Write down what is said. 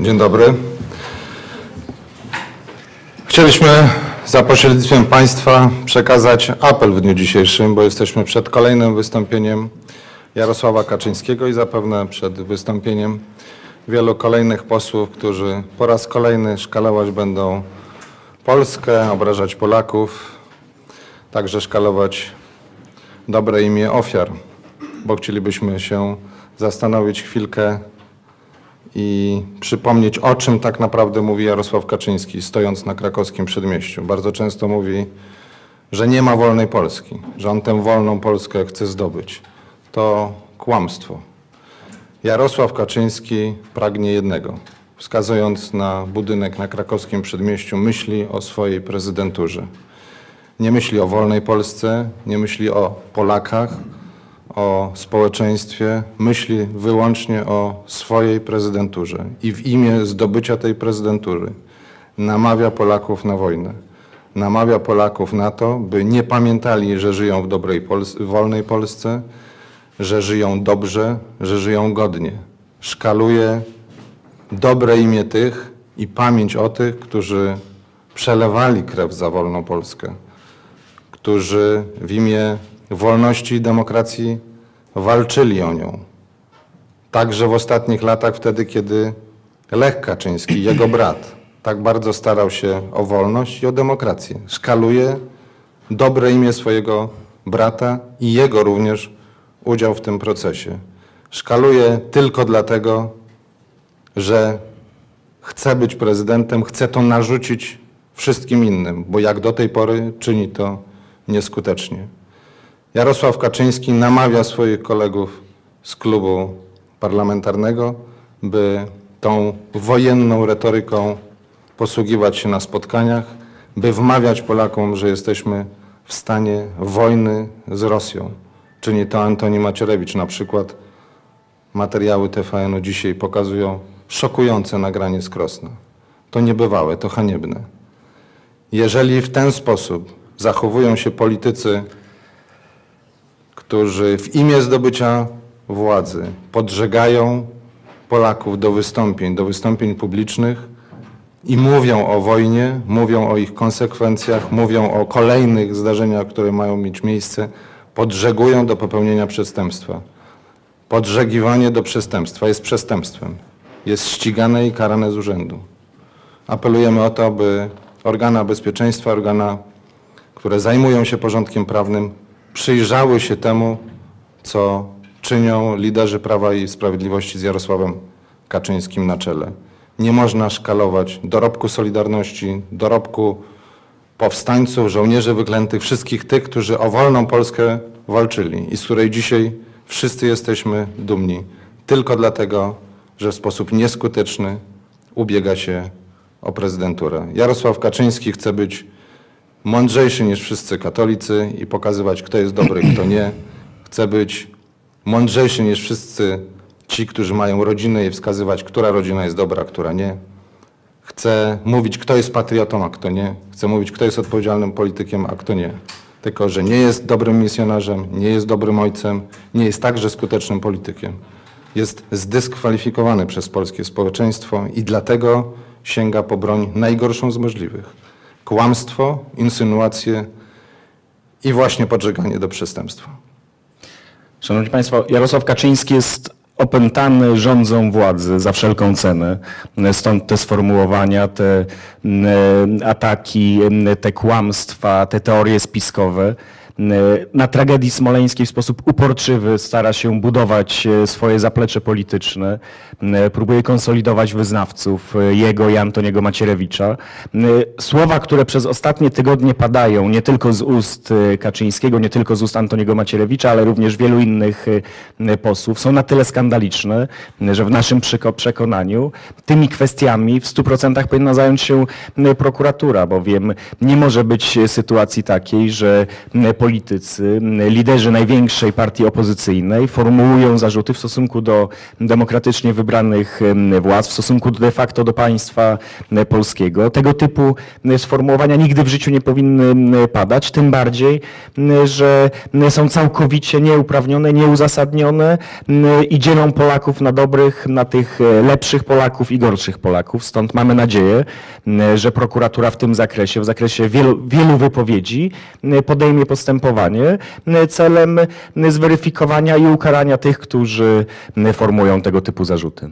Dzień dobry. Chcieliśmy za pośrednictwem Państwa przekazać apel w dniu dzisiejszym, bo jesteśmy przed kolejnym wystąpieniem Jarosława Kaczyńskiego i zapewne przed wystąpieniem wielu kolejnych posłów, którzy po raz kolejny szkalować będą Polskę, obrażać Polaków, także szkalować dobre imię ofiar, bo chcielibyśmy się zastanowić chwilkę i przypomnieć, o czym tak naprawdę mówi Jarosław Kaczyński, stojąc na krakowskim przedmieściu. Bardzo często mówi, że nie ma wolnej Polski, że on tę wolną Polskę chce zdobyć. To kłamstwo. Jarosław Kaczyński pragnie jednego. Wskazując na budynek na krakowskim przedmieściu, myśli o swojej prezydenturze. Nie myśli o wolnej Polsce, nie myśli o Polakach, o społeczeństwie, myśli wyłącznie o swojej prezydenturze i w imię zdobycia tej prezydentury namawia Polaków na wojnę. Namawia Polaków na to, by nie pamiętali, że żyją w dobrej wolnej Polsce, że żyją dobrze, że żyją godnie. Szkaluje dobre imię tych i pamięć o tych, którzy przelewali krew za wolną Polskę, którzy w imię wolności i demokracji walczyli o nią. Także w ostatnich latach, wtedy, kiedy Lech Kaczyński, jego brat, tak bardzo starał się o wolność i o demokrację. Szkaluje dobre imię swojego brata i jego również udział w tym procesie. Szkaluje tylko dlatego, że chce być prezydentem, chce to narzucić wszystkim innym, bo jak do tej pory czyni to nieskutecznie. Jarosław Kaczyński namawia swoich kolegów z klubu parlamentarnego, by tą wojenną retoryką posługiwać się na spotkaniach, by wmawiać Polakom, że jesteśmy w stanie wojny z Rosją. Czyni to Antoni Macierewicz. Na przykład materiały TVN-u dzisiaj pokazują szokujące nagranie z Krosna. To niebywałe, to haniebne. Jeżeli w ten sposób zachowują się politycy którzy w imię zdobycia władzy podżegają Polaków do wystąpień, do wystąpień publicznych i mówią o wojnie, mówią o ich konsekwencjach, mówią o kolejnych zdarzeniach, które mają mieć miejsce, podżegują do popełnienia przestępstwa. Podżegiwanie do przestępstwa jest przestępstwem. Jest ścigane i karane z urzędu. Apelujemy o to, by organa bezpieczeństwa, organa, które zajmują się porządkiem prawnym, przyjrzały się temu, co czynią liderzy Prawa i Sprawiedliwości z Jarosławem Kaczyńskim na czele. Nie można szkalować dorobku Solidarności, dorobku powstańców, żołnierzy wyklętych, wszystkich tych, którzy o wolną Polskę walczyli i z której dzisiaj wszyscy jesteśmy dumni. Tylko dlatego, że w sposób nieskuteczny ubiega się o prezydenturę. Jarosław Kaczyński chce być mądrzejszy niż wszyscy katolicy i pokazywać, kto jest dobry, kto nie. Chce być mądrzejszy niż wszyscy ci, którzy mają rodzinę i wskazywać, która rodzina jest dobra, która nie. Chce mówić, kto jest patriotą, a kto nie. Chce mówić, kto jest odpowiedzialnym politykiem, a kto nie. Tylko, że nie jest dobrym misjonarzem, nie jest dobrym ojcem, nie jest także skutecznym politykiem. Jest zdyskwalifikowany przez polskie społeczeństwo i dlatego sięga po broń najgorszą z możliwych kłamstwo, insynuacje i właśnie podżeganie do przestępstwa. Szanowni Państwo, Jarosław Kaczyński jest opętany rządzą władzy za wszelką cenę. Stąd te sformułowania, te mm, ataki, mm, te kłamstwa, te teorie spiskowe. Na tragedii smoleńskiej w sposób uporczywy stara się budować e, swoje zaplecze polityczne, próbuje konsolidować wyznawców e, jego i Antoniego Macierewicza. Słowa, które przez ostatnie tygodnie padają, nie tylko z ust e, Kaczyńskiego, nie tylko z ust Antoniego Macierewicza, ale również wielu innych posłów, są na tyle skandaliczne, że w naszym przekonaniu tymi kwestiami w 100% powinna zająć się prokuratura, bowiem nie może być sytuacji takiej, że politycy, liderzy największej partii opozycyjnej formułują zarzuty w stosunku do demokratycznie wybranych władz, w stosunku de facto do państwa polskiego. Tego typu sformułowania nigdy w życiu nie powinny padać, tym bardziej, że są całkowicie nieuprawnione, nieuzasadnione i dzielą Polaków na dobrych, na tych lepszych Polaków i gorszych Polaków. Stąd mamy nadzieję, że prokuratura w tym zakresie, w zakresie wielu, wielu wypowiedzi podejmie postępowanie celem zweryfikowania i ukarania tych, którzy formułują tego typu zarzuty.